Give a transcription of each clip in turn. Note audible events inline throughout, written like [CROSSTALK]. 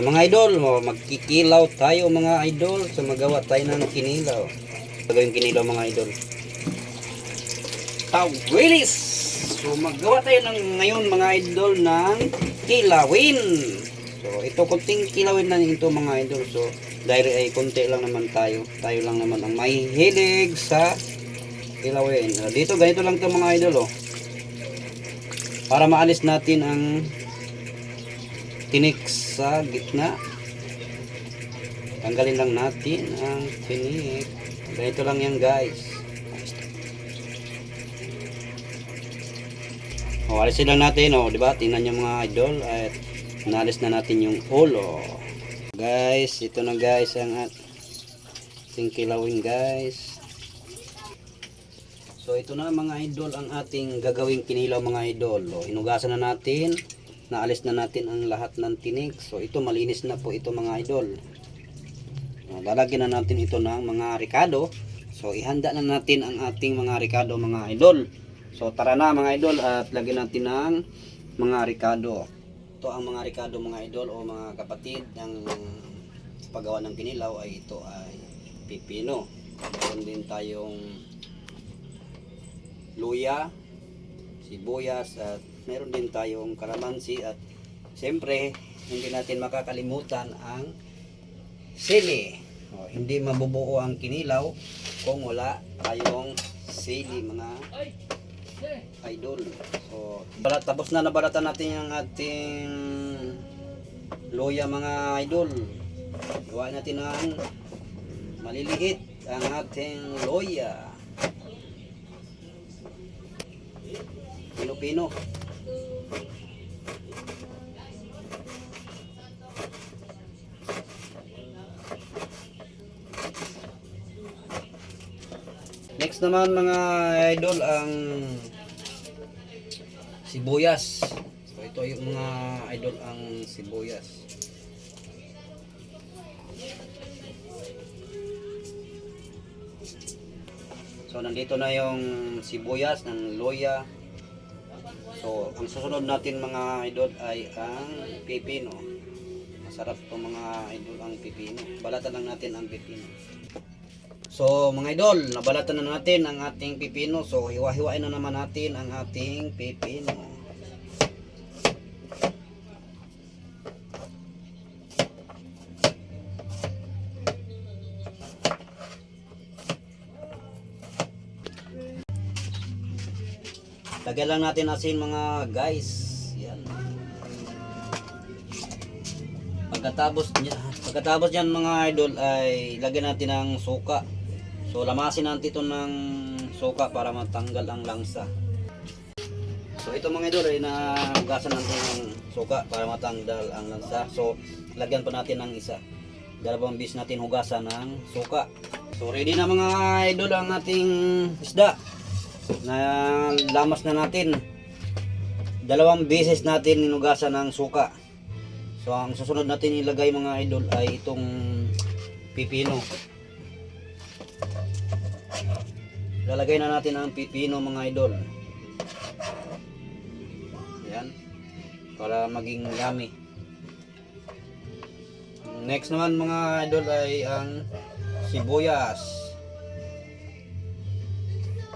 Mga idol, magkikilaw tayo mga idol sa magawa tayo ng kinilaw. Gagawin kinilaw mga idol. Tawilis! So magawa tayo ng ngayon mga idol ng kilawin. So ito kunting kilawin na ito mga idol. So dahil ay kunti lang naman tayo. Tayo lang naman ang mahihilig sa kilawin. Dito ganito lang to mga idol oh. Para maalis natin ang tinik sa gitna. Tanggalin lang natin ang tinik. Ganito lang yan guys. O, alisin lang natin, o, di ba? Tingnan niyo mga idol at nalis na natin yung ulo. Guys, ito na guys ang ating kilawin guys. So ito na mga idol ang ating gagawing kinilaw mga idol. O, hinugasan na natin. Naalis na natin ang lahat ng tinik. So ito malinis na po ito mga idol. Lalagyan na natin ito ng mga ricado. So ihanda na natin ang ating mga ricado mga idol. So tara na mga idol at lagyan natin ng mga ricado. Ito ang mga ricado mga idol o mga kapatid ng paggawa ng kinilaw ay ito ay pipino. Meron din tayong luya, sibuyas at meron din tayong kalamansi at siyempre hindi natin makakalimutan ang sili. O, hindi mabubuo ang kinilaw kung wala tayong sili mga idol. So, balat, tapos na nabalatan natin yung ating luya mga idol. Gawa natin ng maliliit ang ating luya. Pino-pino. Next naman mga idol ang sibuyas. So ito yung mga idol ang sibuyas. So nandito na yung sibuyas ng loya. So ang susunod natin mga idol ay ang pipino. Masarap to mga idol ang pipino. Balatan lang natin ang pipino. So mga idol, nabalatan na natin ang ating pipino. So hiwa-hiwain na naman natin ang ating pipino. Lagyan lang natin asin mga guys. Yan. Pagkatapos niya, pagkatapos niyan mga idol ay lagyan natin ng suka. So lamasin natin ito ng suka para matanggal ang langsa. So ito mga idol ay nahugasan natin ng suka para matanggal ang langsa. So lagyan pa natin ng isa. Dalawang bis natin hugasan ng suka. So ready na mga idol ang ating isda na lamas na natin. Dalawang beses natin hinugasan ng suka. So ang susunod natin ilagay mga idol ay itong pipino. Lalagay na natin ang pipino mga idol. Yan. Para maging yummy. Next naman mga idol ay ang sibuyas.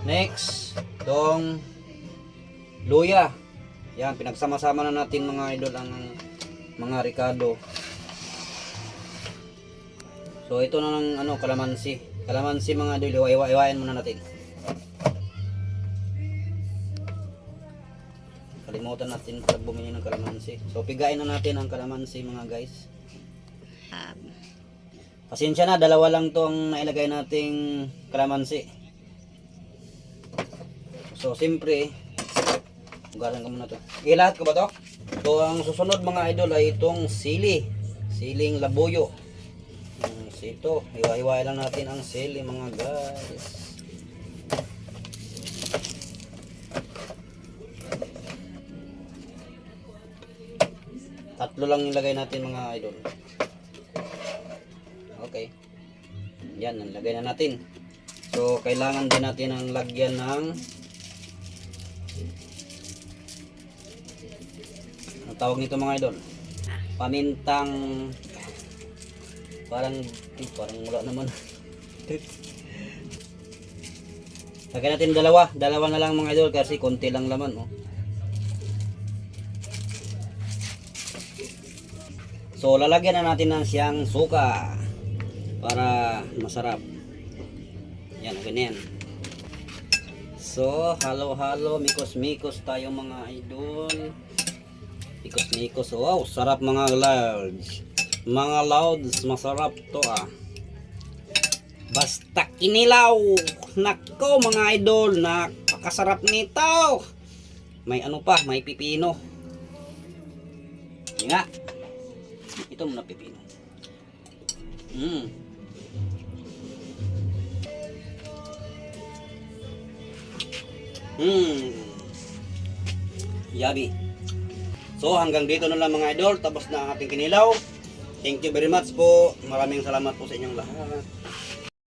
Next, tong luya. Yan, pinagsama-sama na natin mga idol ang mga ricado. So ito na ng ano, kalamansi. Kalamansi mga idol, iwa-iwain muna natin. Kalimutan natin pag bumili ng kalamansi. So pigain na natin ang kalamansi mga guys. Pasensya na, dalawa lang tong nailagay nating kalamansi. So, siyempre, hugasan ko muna to. Ilahat ko ba to? So, ang susunod mga idol ay itong sili. Siling labuyo. Hmm, so, ito, hiwa-hiwai lang natin ang sili mga guys. Tatlo lang ilagay natin mga idol. Okay. Yan, nalagay na natin. So, kailangan din natin ang lagyan ng tawag nito mga idol pamintang parang eh, parang wala naman. [LAUGHS] Lagyan natin dalawa, dalawa na lang mga idol kasi konti lang laman oh. So lalagyan na natin ng siyang suka para masarap. Yan, okay na yan. So, halo-halo, mikos-mikos tayo mga idol. Mikos-mikos. Wow, sarap mga lods. Mga lods, masarap to ah. Basta kinilaw. Nako mga idol, napakasarap nito. May ano pa, may pipino. Hindi nga. Ito muna pipino. Mm. Hmm. Yabi. So hanggang dito na lang mga idol. Tapos na ang ating kinilaw. Thank you very much po. Maraming salamat po sa inyong lahat.